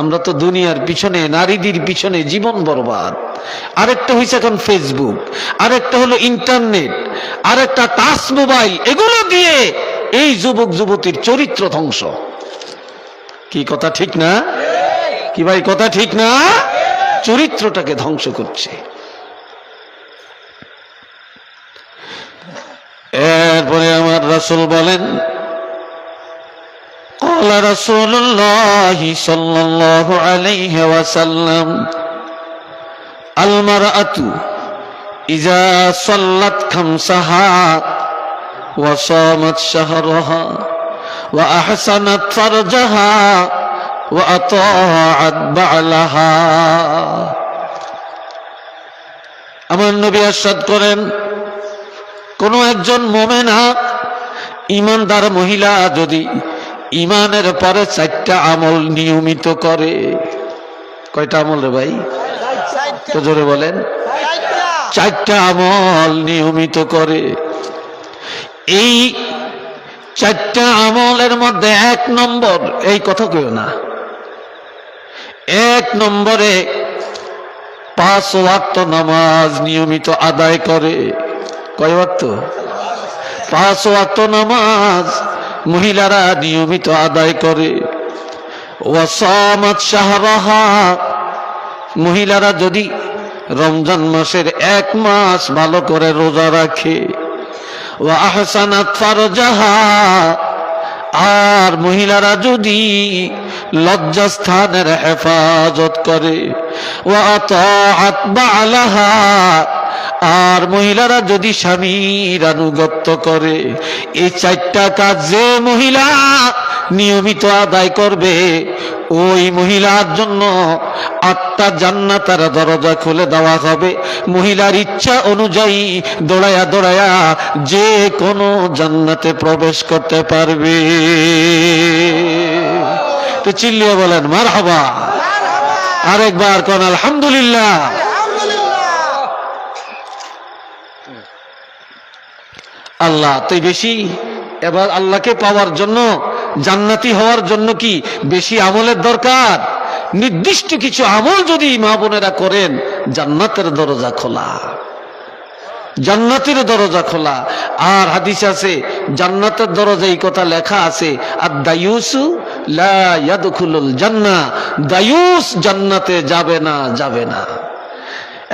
আমরা তো দুনিয়ার পিছনে, নারীদের পিছনে জীবন বরবাদ। আরেকটা হয়েছে এখন ফেসবুক আরেকটা হলো ইন্টারনেট আরেকটা টাচ মোবাইল, এগুলো দিয়ে এই যুবক যুবতীর চরিত্র ধ্বংস। কি কথা ঠিক না? কি ভাই, কথা ঠিক না? চরিত্রটাকে ধ্বংস করছে। এরপরে আমার রাসুল বলেন قال رسول الله صلى الله عليه وسلم المرأة إذا صلت خمسها وصامت شهرها وأحسنت فرجها وأطاعت بعلها আমার নবী আসাদ করেন কোন একজন মোমেনা ইমানদার মহিলা যদি ইমানের পরে চারটা আমল নিয়মিত করে। কয়টা আমল রে ভাই? তো জোরে বলেন। চারটা আমল নিয়মিত করে। এই চারটা আমলের মধ্যে এক নম্বর, এই কথা কেউ না। এক নম্বরে পাঁচ ওয়াক্ত নামাজ নিয়মিত আদায় করে। কয় ওয়াক্ত? পাঁচ ওয়াক্ত নামাজ মহিলারা নিয়মিত আদায় করে। মহিলারা যদি রমজান মাসের এক মাস ভালো করে রোজা রাখে। আর মহিলারা যদি লজ্জাস্থানের হেফাজত করে। ও বালাহা আর মহিলারা যদি স্বামীর আনুগত্য করে, এই চারটা কাজ যে মহিলা নিয়মিত আদায় করবে, ওই মহিলার জন্য আটটা জান্নাতার দরজা খুলে দেওয়া হবে। মহিলার ইচ্ছা অনুযায়ী দৌড়ায়া দৌড়ায়া যে কোনো জান্নাতে প্রবেশ করতে পারবে। তো চিল্লিয়ে বলেন মার হবা আরেকবার কোন, আলহামদুলিল্লাহ। আল্লাহ, তুই বেশি? এবার আল্লাহকে পাওয়ার জন্য, জান্নাতি হওয়ার জন্য কি বেশি আমলের দরকার? নির্দিষ্ট কিছু আমল যদি মা বোনেরা করেন, জান্নাতের দরজা খোলা। জান্নাতের দরজা খোলা। আর হাদিস আছে, জান্নাতের দরজা এই কথা লেখা আছে আর দায়ুসু লা ইয়াদখুলুল জান্নাহ দায়ুস জান্নাতে যাবে না যাবে না।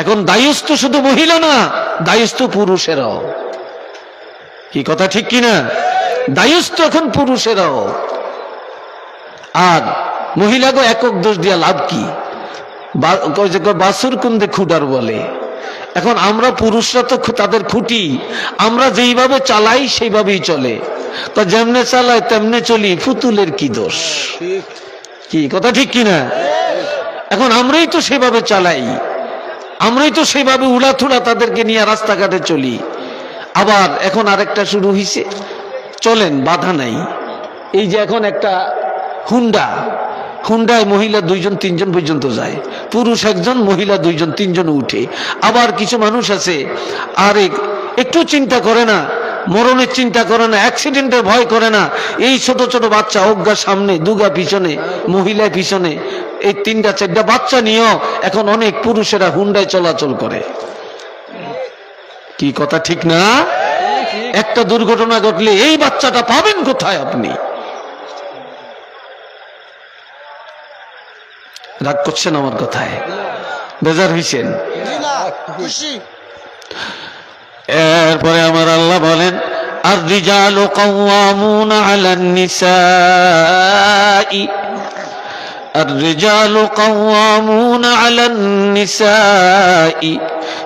এখন দায়ুস তো শুধু মহিলা না দায়ুস তো পুরুষেরাও। কি কথা ঠিক কিনা? দায়ুস তো এখন পুরুষেরাও। আর মহিলাকে একক দোষ দিয়া লাভ কি? বাসুর কুন্দে খুডার বলে। এখন আমরা পুরুষরা তো তাদের খুঁটি। আমরা যেইভাবে চালাই, সেইভাবেই চলে। তো যেমনে চালায়, তেমনে চলি ফুতুলের কি দোষ? কি কথা ঠিক কিনা? এখন আমরাই তো সেভাবে চালাই। আমরাই তো সেভাবে উড়াথুড়া তাদেরকে নিয়ে রাস্তাঘাটে চলি। আবার এখন আরেকটা শুরু হয়েছে চলেন, বাধা নাই। এই যে এখন একটা হুন্ডা। হুন্ডায় মহিলা দুইজন, তিনজন পর্যন্ত যায়। পুরুষ একজন, মহিলা দুইজন, তিনজন উঠে। আবার কিছু মানুষ আছে আরে একটু চিন্তা করে না, মরণের চিন্তা করে না, অ্যাক্সিডেন্টের ভয় করে না। এই ছোট ছোট বাচ্চা অজ্ঞা সামনে, দুগা পিছনে, মহিলা পিছনে, এই তিনটা, চারটা বাচ্চা নিয়েও এখন অনেক পুরুষেরা হুন্ডায় চলাচল করে। কি কথা ঠিক না? একটা দুর্ঘটনা ঘটলে এই বাচ্চাটা পাবেন কোথায় আপনি? রাগ করছেন আমার কথায়? বেজার হইছেন? এরপরে আমার আল্লাহ বলেন আর রিজাল আলান নিসাই। الرجال قوامون على النساء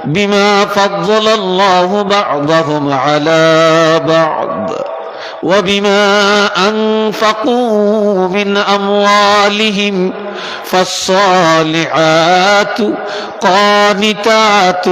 بما فضل الله بعضهم على بعض وبما أنفقوا من أموالهم فالصالحات قانتات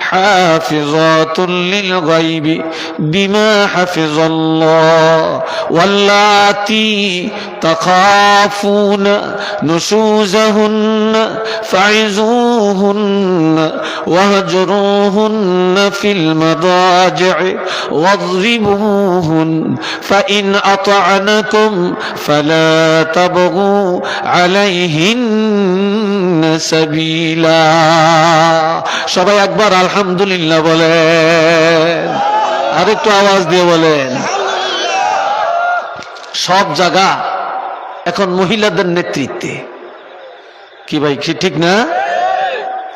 حافظات للغيب بما حفظ الله واللاتي تخافون نشوزهن فعزوهن واهجروهن في المضاجع واضربوهن فإن أطعنكم فلا تبغوا عليهن সাবিলা। সবাই একবার আলহামদুলিল্লাহ বলেন। আর একটু আওয়াজ দিয়ে বলেন। সব জায়গা এখন মহিলাদের নেতৃত্বে। কি ভাই, কি ঠিক না?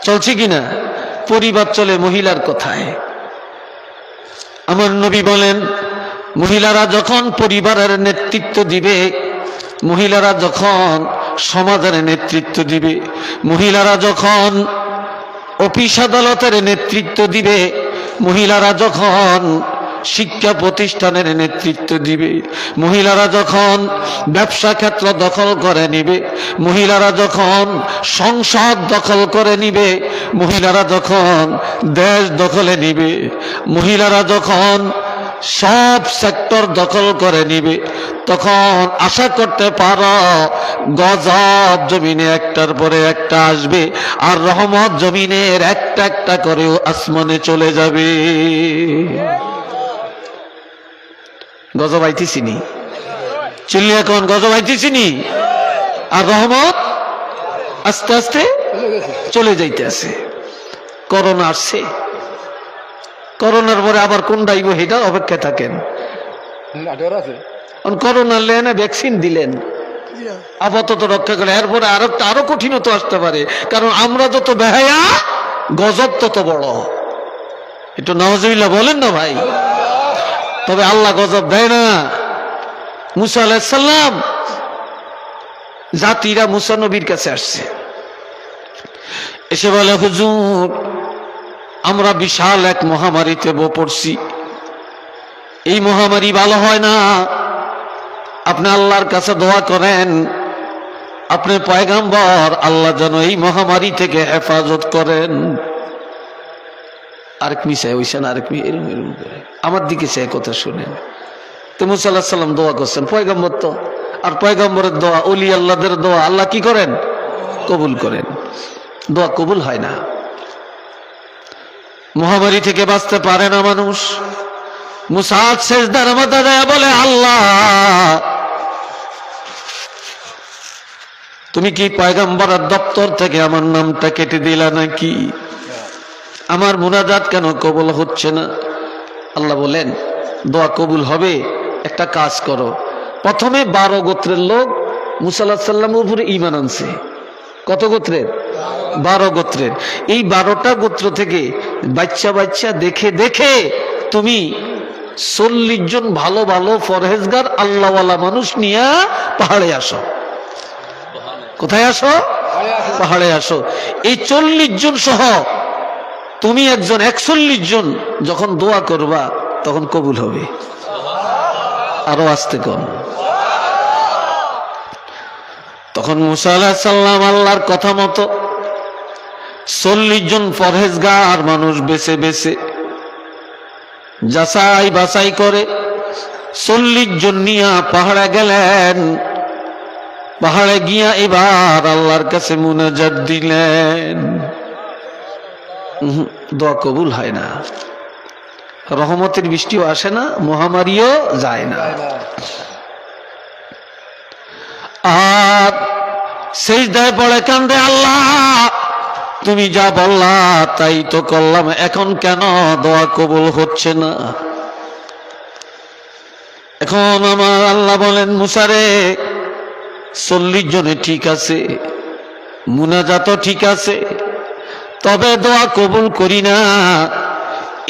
চলছে কি না? পরিবার চলে মহিলার কথায়। আমার নবী বলেন, মহিলারা যখন পরিবারের নেতৃত্ব দিবে মহিলারা যখন সমাজের নেতৃত্ব দিবে, মহিলারা যখন অফিস আদালতের নেতৃত্ব দিবে, মহিলারা যখন শিক্ষা প্রতিষ্ঠানের নেতৃত্ব দিবে, মহিলারা যখন ব্যবসা ক্ষেত্র দখল করে নিবে, মহিলারা যখন সংসদ দখল করে নিবে, মহিলারা যখন দেশ দখলে নিবে, মহিলারা যখন সব সেক্টর দখল করে নিবে। তখন আশা করতে পারো, গজব জমিনে একটার পরে একটা আসবে, আর রহমত জমিনের একটা একটা করেও আসমানে চলে যাবে। গজব আইতেছিনি চিল্লি এখন, গজব আইতেছিনি আর রহমত আস্তে আস্তে চলে যাইতে আছে করোনা আসছে। করোনার পরে আবার কোন ডাইব সেটা অপেক্ষায় থাকেন। করোনা লেনে ভ্যাকসিন দিলেন। আপাতত রক্ষা করে এরপরে আরও আরও কঠিনতা আসতে পারে। কারণ আমরা যত বেহায়া গজব তত বড়। একটু নওয়াজ বলেন না ভাই। তবে আল্লাহ গজব দেয় না। মুসা আলাহিসাল্লাম জাতিরা মুসা নবীর কাছে আসছে। এসে বলে হুজুর আমরা বিশাল এক মহামারীতে পড়ছি। এই মহামারী ভালো হয় না। আপনি আল্লাহর কাছে দোয়া করেন, আপনি পয়গাম্বর, আল্লাহ যেন এই মহামারী থেকে হেফাজত করেন। আরেক মিশায় ওইসান আরেক মি এরম এরম করে। আমার দিকে সে কথা শুনেন। তো মুসাল্লাহ সাল্লাম দোয়া করছেন, পয়গাম্বর তো। আর পয়গাম্বরের দোয়া অলি আল্লাহদের দোয়া, আল্লাহ কি করেন? কবুল করেন। দোয়া কবুল হয় না। মহামারী থেকে বাঁচতে পারে না মানুষ। মুসাদ শেষদার মাথা দেয়া বলে, আল্লাহ, তুমি কি পয়গাম্বরের দপ্তর থেকে আমার নামটা কেটে দিলা নাকি? আমার মুনাজাত কেন কবল হচ্ছে না? আল্লাহ বলেন, দোয়া কবুল হবে, একটা কাজ করো। প্রথমে বারো গোত্রের লোক মুসাল্লাহ সাল্লামের উপরে ইমান আনছে। কত গোত্রের? বারো গোত্রের। এই বারোটা গোত্র থেকে বাচ্চা বাচ্চা দেখে দেখে তুমি চল্লিশ জন ভালো ভালো ফরহেজগার আল্লাহওয়ালা মানুষ নিয়ে পাহাড়ে আসো। কোথায় আসো? পাহাড়ে আসো। এই চল্লিশ জন সহ তুমি একজন, একচল্লিশ জন যখন দোয়া করবা, তখন কবুল হবে। আরও আসতে কম। মুসা আলাহ সাল্লাম আল্লাহর কথা মতো চল্লিশ জন পরহেজগার মানুষ বেছে বেছে যাচাই বাছাই করে চল্লিশ জন নিয়া পাহাড়ে গেলেন। পাহাড়ে গিয়া এবার আল্লাহর কাছে মুনাজাত দিলেন। দোয়া কবুল হয় না। রহমতের বৃষ্টিও আসে না, মহামারীও যায় না। আর সেই দায় পড়ে কান্দে আল্লাহ। তুমি যা বললা তাই তো করলাম, এখন কেন দোয়া কবুল হচ্ছে না? এখন আমার আল্লাহ বলেন মুসারে চল্লিশ জনে ঠিক আছে, মুনাজাত ঠিক আছে, তবে দোয়া কবুল করি না।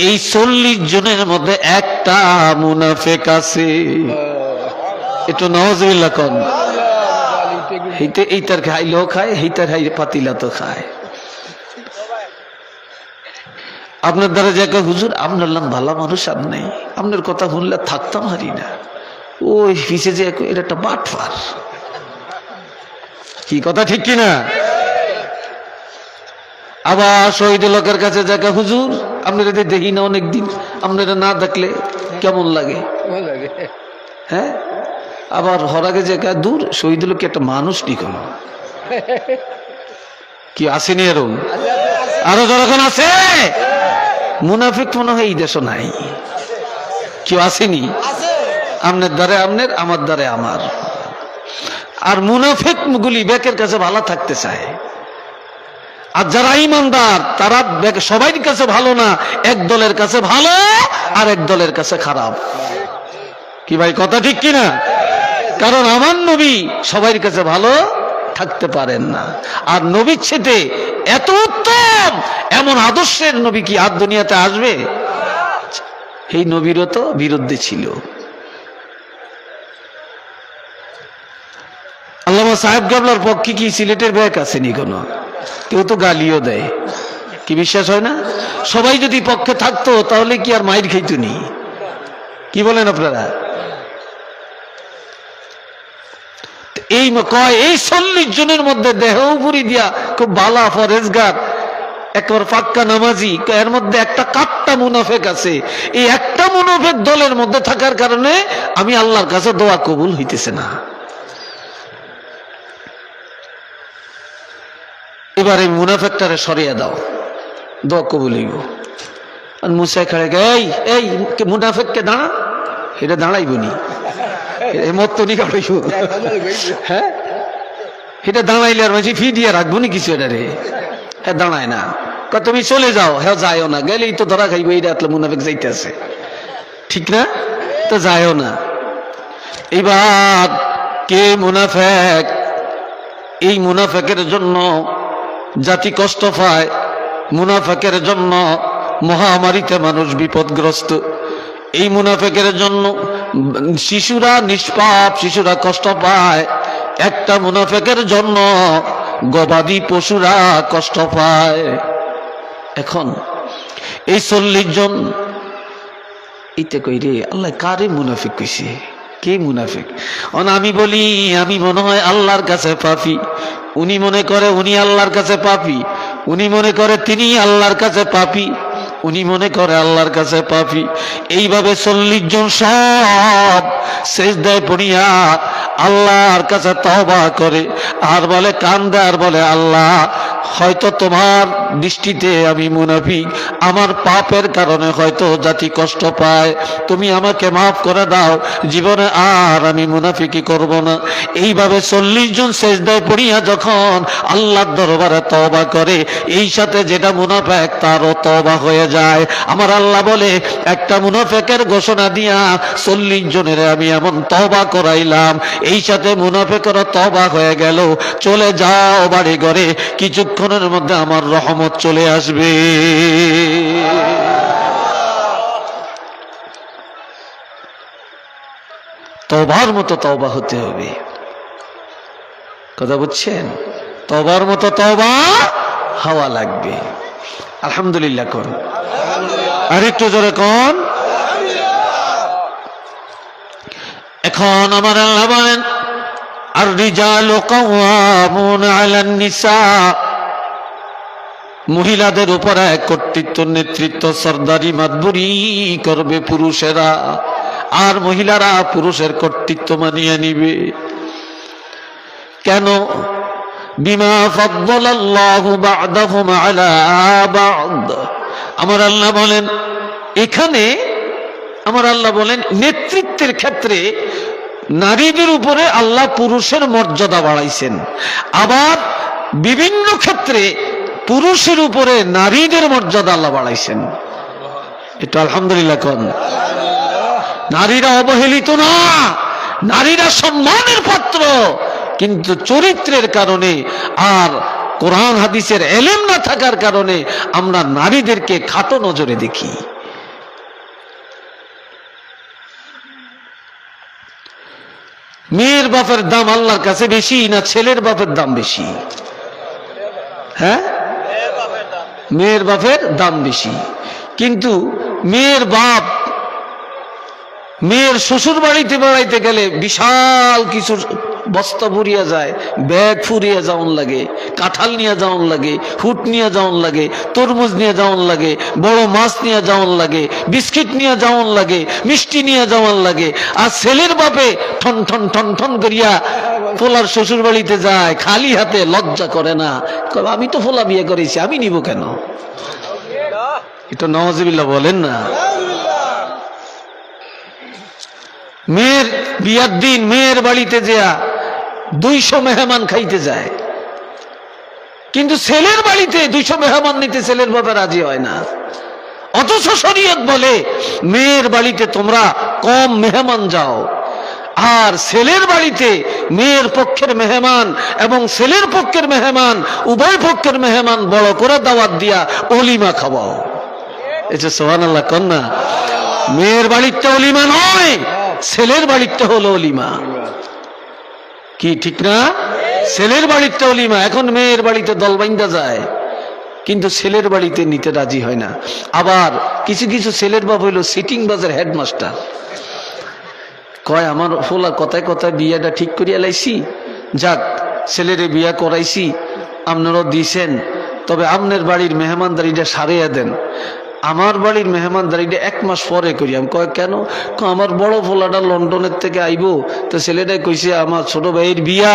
এই চল্লিশ জনের মধ্যে একটা মুনাফেক আছে। একটু নওয়াজ কন। এইতে এইটার খাইলেও খায় এইটার খাই পাতিলা তো খায় আপনার দ্বারা যে একটা হুজুর আপনার নাম ভালো মানুষ আর নেই আপনার কথা শুনলে থাকতাম হারি না ওই পিছে যে এটা একটা বাটফার কি কথা ঠিক কিনা আবার শহীদ লোকের কাছে জায়গা হুজুর আপনারা দেখি না অনেকদিন আপনারা না দেখলে কেমন লাগে হ্যাঁ আবার হরাগে জায়গা দূর, শহীদ লোক একটা মানুষ নি কোনো কি আসেনি এরম আরও যখন আছে? মুনাফিক মনে হয় এই দেশও নাই। কেউ আসেনি? আমনের দ্বারে আমনের, আমার দ্বারে আমার। আর মুনাফেক গুলি ব্যাকের কাছে ভালো থাকতে চায়। আর যারা ইমানদার, তারা সবাই কাছে ভালো না, এক দলের কাছে ভালো আর এক দলের কাছে খারাপ। কি ভাই, কথা ঠিক কিনা? কারণ আমার নবী সবার কাছে ভালো থাকতে পারেন না। আর নবীর ছেতে এত উত্তম, এমন আদর্শের নবী কি আর দুনিয়াতে আসবে? এই নবীরও তো বিরুদ্ধে ছিল। আল্লামা সাহেব গাবলার পক্ষে কি সিলেটের ব্যাগ আসেনি কোনো? কেউ তো গালিও দেয়। কি বিশ্বাস হয় না? সবাই যদি পক্ষে থাকতো, তাহলে কি আর মাইর খাইতো নি? কি বলেন আপনারা? এই কয় এই চল্লিশ জনের মধ্যে দেহ উপরি দিয়া খুব বালা ফরেজগার, একবার পাক্কা নামাজি, এর মধ্যে একটা কাট্টা মুনাফেক আছে। এই একটা মুনাফেক দলের মধ্যে থাকার কারণে আমি আল্লাহর কাছে দোয়া কবুল হইতেছে না। এবার এই মুনাফেকটারে সরিয়ে দাও, দোয়া কবুল হইব। আর মুসাই খাড়ে এই এই, মুনাফেককে দাঁড়া, এটা দাঁড়াইব নি। এই মত তো নি কাটাইব হ্যাঁ? এটা দাঁড়াইলে আর মাঝে ফি দিয়ে রাখব নি কিছু এটা রে। হ্যাঁ দাঁড়ায় না। তুমি চলে যাও। হ্যাঁ যাইও না। গেলেই তো ধরা খাইব, এইটা আসলে মুনাফেক যাইতে আছে ঠিক না? তো যাইও না। এবার কে মুনাফেক? এই মুনাফেকের জন্য জাতি কষ্ট পায়। মুনাফেকের জন্য মহামারীতে মানুষ বিপদগ্রস্ত। এই মুনাফেকের জন্য শিশুরা নিষ্পাপ, শিশুরা কষ্ট পায়। একটা মুনাফেকের জন্য গবাদি পশুরা কষ্ট পায়। এখন এই চল্লিশ জন ইতে কই রে, আল্লাহ কারে মুনাফিক কইছে? কে মুনাফিক? অন আমি বলি, আমি মনে হয় আল্লাহর কাছে পাপি। উনি মনে করে উনি আল্লাহর কাছে পাপি। উনি মনে করে তিনি আল্লাহর কাছে পাপি। উনি মনে করে আল্লাহর কাছে পাপি। এইভাবে চল্লিশ জন সব শেষ দেয় পড়িয়া আল্লাহর কাছে তবা করে। আর বলে কান্দে, আর বলে, আল্লাহ, হয়তো তোমার দৃষ্টিতে আমি মুনাফিক আমার পাপের কারণে হয়তো জাতি কষ্ট পায়। তুমি আমাকে মাফ করে দাও। জীবনে আর আমি মুনাফিকি করব না। এইভাবে চল্লিশ জন শেষদায় পড়িয়া যখন আল্লাহর দরবারে তবা করে, এই সাথে যেটা মুনাফেক তারও তবা হয়ে যায়। আমার আল্লাহ বলে, একটা মুনাফেকের ঘোষণা দিয়া চল্লিশ জনের আমি এমন তবা করাইলাম। এই সাথে মুনাফেকেরও তবা হয়ে গেল। চলে যাও বাড়ি ঘরে, কিছুক্ষণের মধ্যে আমার রহমত চলে আসবে। তবার মতো তবা হতে হবে। কথা বুঝছেন? তবার মতো তবা হাওয়া লাগবে। আলহামদুলিল্লাহ কোন। আর একটু জোরে কোন। এখন আমার আল্লাহ বলেন আর রিজাল কাওয়ামুন মহিলাদের উপরে কর্তৃত্ব, নেতৃত্ব, সর্দারি মাতবুরি করবে পুরুষেরা। আর মহিলারা পুরুষের কর্তৃত্ব মানিয়ে নিবে। কেন? বিমা ফদ্দলাল্লাহু বা'দাহুম আলা বা'দ। আমার আল্লাহ বলেন, এখানে আমার আল্লাহ বলেন, নেতৃত্বের ক্ষেত্রে নারীদের উপরে আল্লাহ পুরুষের মর্যাদা বাড়াইছেন। আবার বিভিন্ন ক্ষেত্রে পুরুষের উপরে নারীদের মর্যাদা আল্লাহ বাড়াইছেন। এটা আলহামদুলিল্লাহ কন। নারীরা অবহেলিত না, নারীরা সম্মানের পাত্র, কিন্তু চরিত্রের কারণে আর কোরআন হাদিসের এলেম না থাকার কারণে আমরা নারীদেরকে খাটো নজরে দেখি। মেয়ের বাপের দাম আল্লাহর কাছে বেশি না ছেলের বাপের দাম বেশি? হ্যাঁ? মেয়ের বাপের দাম বেশি। কিন্তু মেয়ের বাপ মেয়ের শ্বশুর বাড়িতে বেড়াইতে গেলে বিশাল কিছু বস্তা ফুরিয়া যায়, ব্যাগ ফুরিয়া যাওন লাগে, কাঁঠাল নিয়ে যাওন লাগে ফুট নিয়ে যাওন লাগে, তরমুজ নিয়ে যাওন লাগে, বড় মাছ নিয়ে যাওন লাগে, বিস্কিট নিয়ে যাওন লাগে, মিষ্টি নিয়ে যাওয়ান লাগে, আর ছেলের বাপে ঠন ঠন ঠন ঠন করিয়া ফোলার শ্বশুর বাড়িতে যায়, খালি হাতে লজ্জা করে না। আমি তো ফোলা বিয়ে করেছি, আমি নিব কেন? এটা নওয়াজিবিল্লাহ বলেন না। মেয়ের বিয়ার দিন, মেয়ের বাড়িতে যেয়া দুইশো মেহমান খাইতে যায়। কিন্তু ছেলের বাড়িতে দুইশো মেহমান নিতে ছেলের বাবা রাজি হয় না। অথচ শরীয়ত বলে, মেয়ের বাড়িতে তোমরা কম মেহমান যাও। আর ছেলের বাড়িতে মেয়ের পক্ষের মেহমান এবং ছেলের পক্ষের মেহমান, উভয় পক্ষের মেহমান বড় করে দাওয়াত দিয়া অলিমা খাওয়াও। এটা সোহান আল্লাহ কন্যা মেয়ের বাড়িতে অলিমা নয়, ছেলের বাড়িতে হলো অলিমা। কি, ঠিক না? ছেলের বাড়িতে অলিমা, এখন মেয়ের বাড়িতে দল দলবাইন্দা যায়। কিন্তু ছেলের বাড়িতে নিতে রাজি হয় না। আবার কিছু কিছু ছেলের বাপ হইল সিটিং বাজার হেডমাস্টার। কয়, আমার ফোলা কথায় কথায় বিয়েটা ঠিক করিয়া লাইছি। যাক, ছেলেরে বিয়া করাইছি। আপনারাও দিছেন, তবে আপনার বাড়ির মেহমানদারিটা সারিয়া দেন। আমার বাড়ির মেহমানদারিটা এক মাস পরে করিয়াম কয়, কেন? আমার বড় ফোলাটা লন্ডনের থেকে আইবো। তো ছেলেটাই কইছে, আমার ছোট ভাইয়ের বিয়া,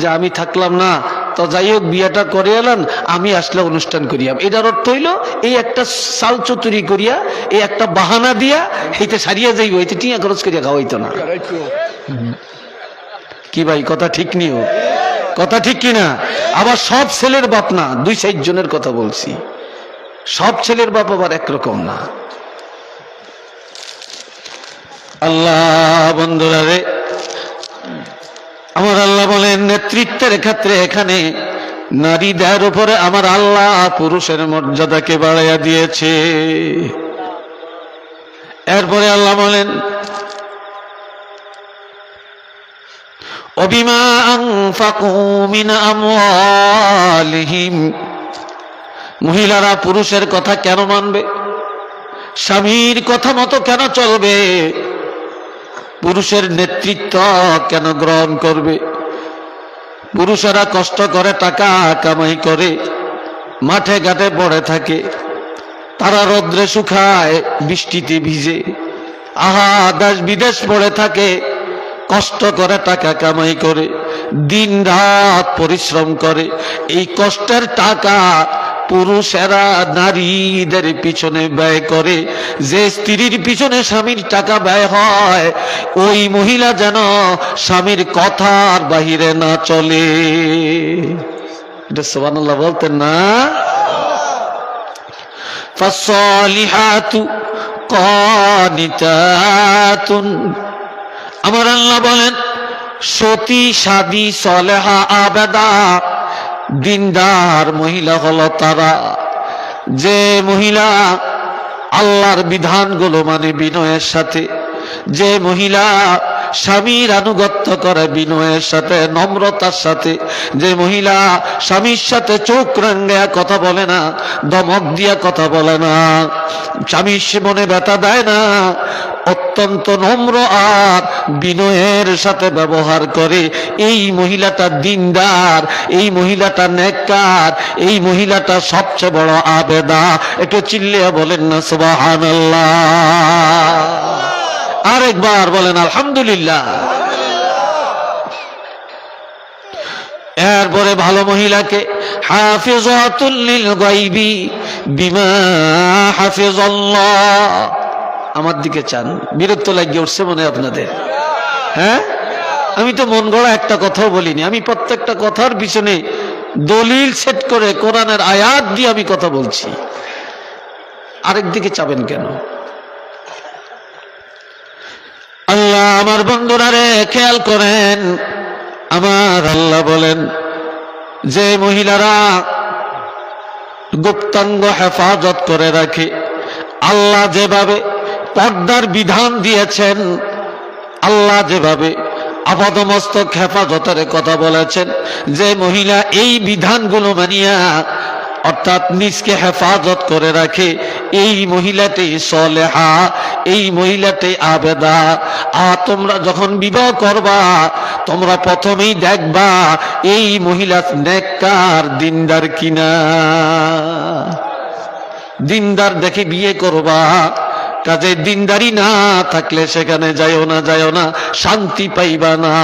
যে আমি থাকলাম না। তো যাই হোক, বিয়াটা করে এলাম আমি আসলে অনুষ্ঠান করিয়াম এটার অর্থ হইল, এই একটা সাল চতুরি করিয়া, এই একটা বাহানা দিয়া এইতে সারিয়া যাইব এতে টিয়া খরচ করিয়া খাওয়াইতো না। কি ভাই, কথা ঠিক নিও? কথা ঠিক কিনা? আবার সব ছেলের বাপ না, দুই চার জনের কথা বলছি। সব ছেলের বাপ আবার একরকম না। আল্লাহ, বন্ধুরা রে, আমার আল্লাহ বলেন, নেতৃত্বের ক্ষেত্রে এখানে নারী দেওয়ার উপরে আমার আল্লাহ পুরুষের মর্যাদাকে বাড়াইয়া দিয়েছে। এরপরে আল্লাহ বলেন, অবিমা আং ফাকুমিনা আমওয়ালিহিম। মহিলারা পুরুষের কথা কেন মানবে? স্বামীর কথা মতো কেন চলবে? পুরুষের নেতৃত্ব কেন গ্রহণ করবে? পুরুষেরা কষ্ট করে, টাকা কামাই করে, মাঠে ঘাটে পড়ে থাকে। তারা রৌদ্রে শুকায়, বৃষ্টিতে ভিজে। আহা, দেশ বিদেশ পড়ে থাকে, কষ্ট করে, টাকা কামাই করে দিন রাত পরিশ্রম করে। এই কষ্টের টাকা পুরুষেরা নারীদের পিছনে ব্যয় করে, যে স্ত্রীর পিছনে স্বামীর টাকা ব্যয় হয়, ওই মহিলা যেন স্বামীর কথার বাহিরে না চলে। এটা সোবানুল্লাহ বলতেন না? আমার আল্লাহ বলেন, সতী, সাদী, সলেহা, আবেদা দিনদার মহিলা হলো তারা। যে মহিলা আল্লাহর বিধানগুলো মানে বিনয়ের সাথে, যে মহিলা স্বামীর আনুগত্য করে বিনয়ের সাথে, নম্রতার সাথে, যে মহিলা স্বামীর সাথে চোখ রাঙ্গায়া কথা বলে না, দমক দিয়া কথা বলে না, স্বামীর মনে ব্যথা দেয় না অত্যন্ত নম্র আর বিনয়ের সাথে ব্যবহার করে, এই মহিলাটা দিনদার, এই মহিলাটা নেককার, এই মহিলাটা সবচেয়ে বড় আবেদা। একটু চিল্লিয়া বলেন না সুবাহান আরেকবার বলেন, আলহামদুলিল্লাহ। এরপরে ভালো মহিলাকে গাইবি বিমা হাফিজাল্লাহ। আমার দিকে চান। বিরক্ত লাগিয়ে উঠছে মনে আপনাদের। হ্যাঁ? আমি তো মন গড়া একটা কথাও বলিনি। আমি প্রত্যেকটা কথার পিছনে দলিল সেট করে কোরআনের আয়াত দিয়ে আমি কথা বলছি। আরেক দিকে চাবেন কেন? আল্লাহ আমার বন্ধুরা রে, খেয়াল করেন। আমার আল্লাহ বলেন, যে মহিলারা গুপ্তাঙ্গ হেফাজত করে রাখে, আল্লাহ যেভাবে পর্দার বিধান দিয়েছেন। আল্লাহ যেভাবে আপাদমস্তক হেফাজতের কথা বলেছেন, যে মহিলা এই বিধানগুলো মানিয়া, অর্থাৎ নিজকে হেফাজত করে রাখে, এই মহিলাটি সলেহা, এই মহিলাটি আবেদা। আর তোমরা যখন বিবাহ করবা, তোমরা প্রথমেই দেখবা, এই মহিলা নেককার, দিনদার কিনা। দিনদার দেখে বিয়ে করবা। কাজে দিনদারি না থাকলে সেখানে যাইও না যাইও না শান্তি পাইবা না।